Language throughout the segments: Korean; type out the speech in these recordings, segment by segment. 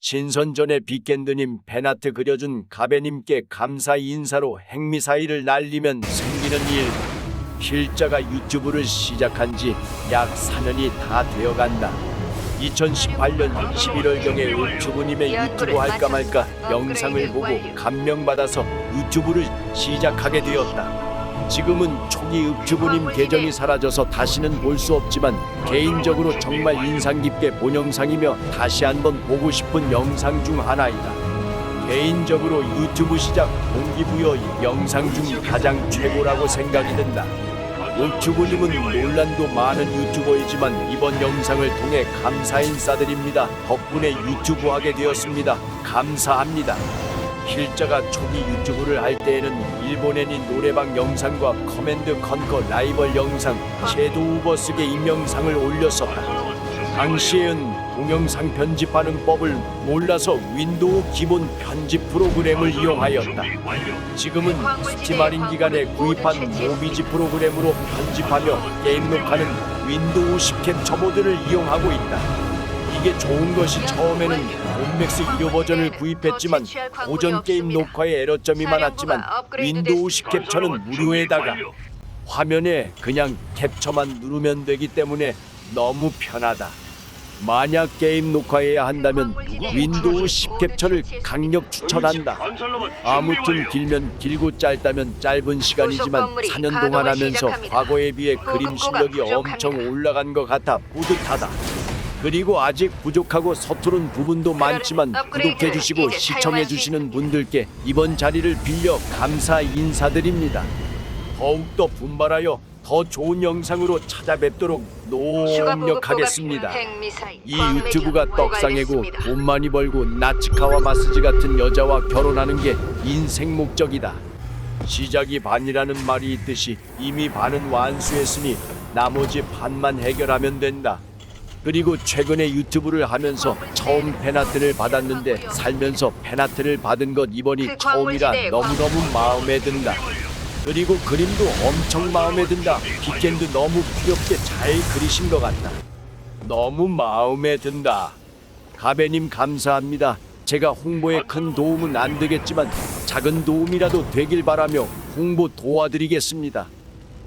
신선전의 빅겐드님 페나트 그려준 가베님께 감사 인사로 행미사일을 날리면 생기는 일. 필자가 유튜브를 시작한 지 약 4년이 다 되어간다. 2018년 11월경에 읍주부님의 유튜브 할까 말까 영상을 보고 감명받아서 유튜브를 시작하게 되었다. 지금은 초기 읍주부님 계정이 사라져서 다시는 볼 수 없지만 개인적으로 정말 인상 깊게 본 영상이며 다시 한번 보고 싶은 영상 중 하나이다. 개인적으로 유튜브 시작 동기부여 영상 중 가장 최고라고 생각이 든다. 읍주부님은 논란도 많은 유튜버이지만 이번 영상을 통해 감사 인사드립니다. 덕분에 유튜브 하게 되었습니다. 감사합니다. 필자가 초기 유튜브를 할 때에는 일본인인 노래방 영상과 커맨드 컨커 라이벌 영상, 섀도우 우버스의 임영상을 올렸었다. 당시에는 동영상 편집하는 법을 몰라서 윈도우 기본 편집 프로그램을 이용하였다. 지금은 할인 기간에 구입한 모비지 프로그램으로 편집하며 게임 녹화는 윈도우 10 캡처 모드를 이용하고 있다. 이게 좋은 것이 처음에는 홈맥스 1호 버전을 구입했지만 고전 게임 녹화에 에러점이 많았지만 윈도우 10 캡처는 무료에다가 화면에 그냥 캡처만 누르면 되기 때문에 너무 편하다. 만약 게임 녹화해야 한다면 윈도우 10 캡처를 강력 추천한다. 아무튼 길면 길고 짧다면 짧은 시간이지만 4년 동안 하면서 과거에 비해 그림 실력이 엄청 올라간 것 같아 뿌듯하다. 그리고 아직 부족하고 서투른 부분도 많지만 구독해 주시고 시청해 주시는 분들께 이번 자리를 빌려 감사 인사드립니다. 더욱더 분발하여 더 좋은 영상으로 찾아뵙도록 노력하겠습니다. 이 유튜브가 떡상이고 돈 많이 벌고 나츠카와 마스지 같은 여자와 결혼하는 게 인생 목적이다. 시작이 반이라는 말이 있듯이 이미 반은 완수했으니 나머지 반만 해결하면 된다. 그리고 최근에 유튜브를 하면서 처음 페나트를 받았는데 살면서 페나트를 받은 것 이번이 처음이라 너무너무 마음에 든다. 그리고 그림도 엄청 마음에 든다. 빅캔도 너무 귀엽게 잘 그리신 것 같다. 너무 마음에 든다. 가베님 감사합니다. 제가 홍보에 큰 도움은 안 되겠지만 작은 도움이라도 되길 바라며 홍보 도와드리겠습니다.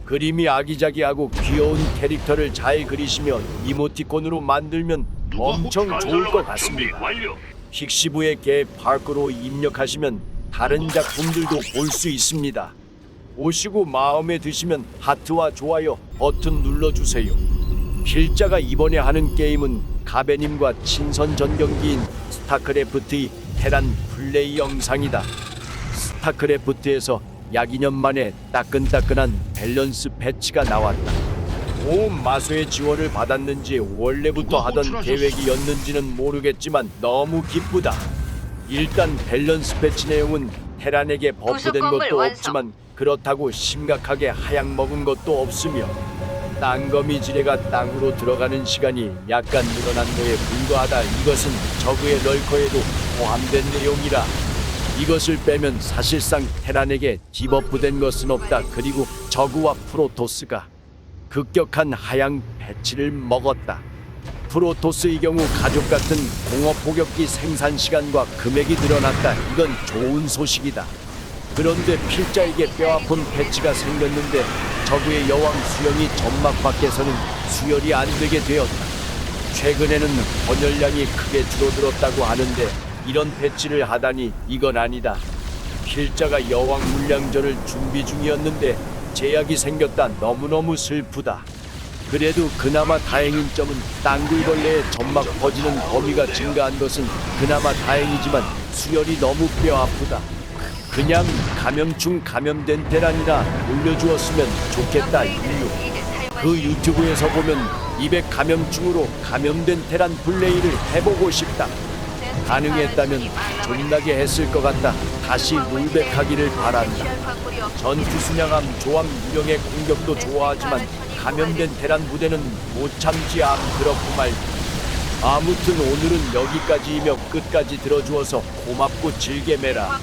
그림이 아기자기하고 귀여운 캐릭터를 잘 그리시며 이모티콘으로 만들면 엄청 좋을 것 같습니다. 픽시브의 개 파크로 입력하시면 다른 작품들도 볼 수 있습니다. 오시고 마음에 드시면 하트와 좋아요 버튼 눌러주세요. 필자가 이번에 하는 게임은 가베님과 친선 전경기인 스타크래프트의 테란 플레이 영상이다. 스타크래프트에서 약 2년 만에 따끈따끈한 밸런스 패치가 나왔다. 온 마소의 지원을 받았는지 원래부터 하던 계획이었는지는 모르겠지만 너무 기쁘다. 일단 밸런스 패치 내용은 테란에게 버프된 것도. 없지만 그렇다고 심각하게 하향 먹은 것도 없으며 땅거미 지뢰가 땅으로 들어가는 시간이 약간 늘어난 거에 불과하다. 이것은 저그의 럴커에도 포함된 내용이라 이것을 빼면 사실상 테란에게 디버프된 것은 없다. 그리고 저그와 프로토스가 급격한 하향 패치를 먹었다. 프로토스의 경우 가족 같은 공업 포격기 생산 시간과 금액이 늘어났다. 이건 좋은 소식이다. 그런데 필자에게 뼈아픈 패치가 생겼는데 저그의 여왕 수영이 점막 밖에서는 수혈이 안 되게 되었다. 최근에는 번열량이 크게 줄어들었다고 하는데 이런 패치를 하다니 이건 아니다. 필자가 여왕 물량전을 준비 중이었는데 제약이 생겼다. 너무너무 슬프다. 그래도 그나마 다행인 점은 땅굴벌레의 점막 퍼지는 범위가 증가한 것은 그나마 다행이지만 수혈이 너무 뼈 아프다. 그냥 감염충 감염된 테란이라 올려주었으면 좋겠다 유유. 그 유튜브에서 보면 200 감염충으로 감염된 테란 플레이를 해보고 싶다. 가능했다면 존나게 했을 것 같다. 다시 롤백하기를 바란다. 전투 순양함 조합 유령의 공격도 좋아하지만 감염된 테란 부대는 못 참지 암 그렇고 말. 아무튼 오늘은 여기까지이며 끝까지 들어주어서 고맙고 즐게 매라.